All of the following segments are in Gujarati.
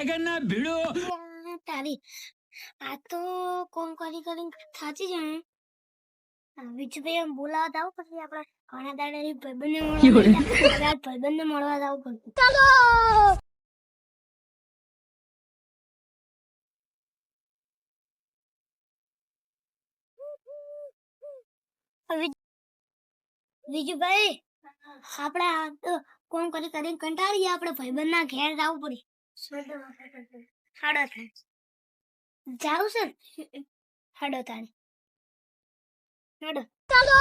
આ તારી આ તો કોણ કરી કરીને થાચી જાય બીજું ભાઈ એમ બોલાવા જાવ પછી આપણે ઘણા દાડાની ભાઈબંધને મળવા ભાઈબંધને મળવા જાવ પડતું ચાલો વિજુભાઈ આપણે કોણ કરી કરીને કંટાળી ગયા ભાઈબંધ ભાઈબંધના ઘેર જવું પડે હાડો થાય જાવ છે ને? હાડો થાય હાડો ચાલો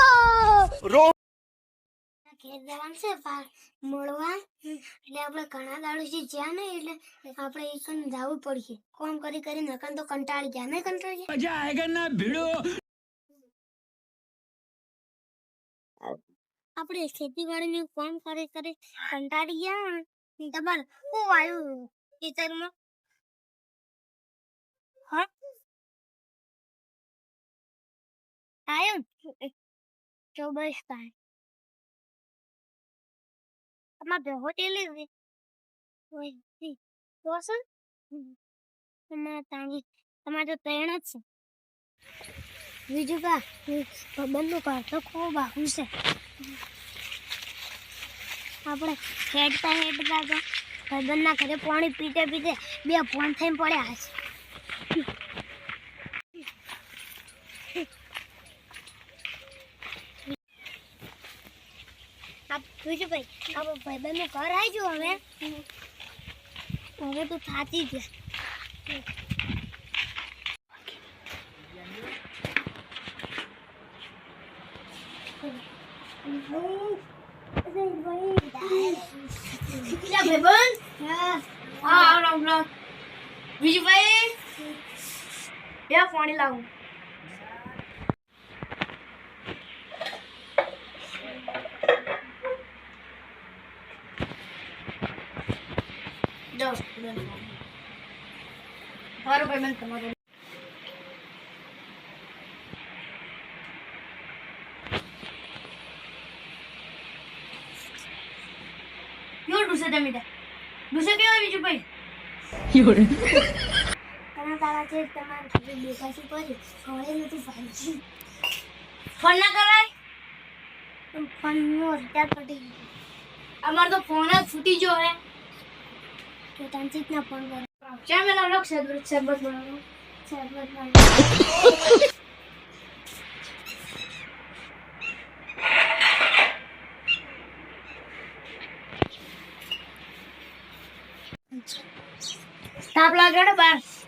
ઘેર જવાનું છે પા મળવા એટલે આપણે ઘણા દાડોથી જ્યાં ને એટલે આપણે એક જવું પડશે કોમ કરી કરી નકન તો કંટાળી ગયા નહીં કંટાળી ગયા આપણે ખેતીવાડીનું કામ કરી કરી કંટાળી ગયા ને તમારે શું આવ્યું ખેતરમાં હા? આયો ને? તો આમાં ભેગો ટેલી છે ઓય ઈ, તો છે ને? હમ. તમારે તાણી તમારે તો જ છે. બીજું કા? બંધનું ઘર તો ખૂબ આવું છે. આપણે હેડતા હેડતા તો ભાઈબંધના ઘરે પાણી પીતે પીતે બે ફોન થઈને પડ્યા છે આ ભાઈ આપણે ભાઈબંધનું ઘર આવી ગયું હવે. હવે તો થાચી ગયા ભાઈ ભાઈબંધ. હા રામ રામ બીજું ભાઈ બે પાણી લાવું. તમારો મેં તમારો કેવો ડૂસે તમે ડૂસે કેવો બીજું ભાઈ? ઘણા તારા છે તમારે ઘરે બેસાસી પડી ઘરે નથી ભાઈ ફોન ના કરાય? ફોનનો રિચાર્જ પડી ગયો. અમાર તો ફોન જ ફૂટી ગયો હે. તો તાંચિત ના ફોન કરો ચા મેલા લોક શરબત શરબત બનાવો. શરબત Stop like a bus.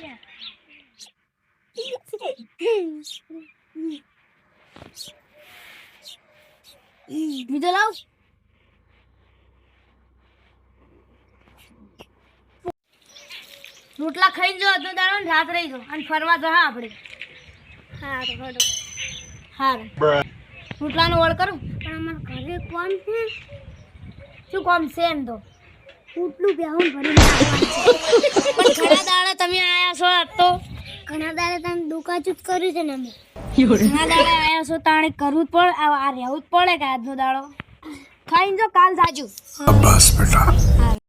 Yeah. બીજો લાવ રોટલા ખાઈ જો તો દાડો ને રાત રહી જો. અને ફરવા જો હા આપણે. હા તો હડો હારું. રોટલાનો ઓળ કરું? પણ અમારા ઘરે કોણ છે? શું કોમ છે એમ તો? ઉટલું બેહું આવવાનું પણ ઘણા દાડા તમે આયા છો આજ તો. ઘણા દાડા તમે દુકાચું જ કર્યું છે ને અમે ઘણા દાડા આવ્યા છો તાણે કરવું જ પડે આ રહેવું જ પડે કે આજનો દાડો? ખાઈને જો કાલ જાજુ. બેટા.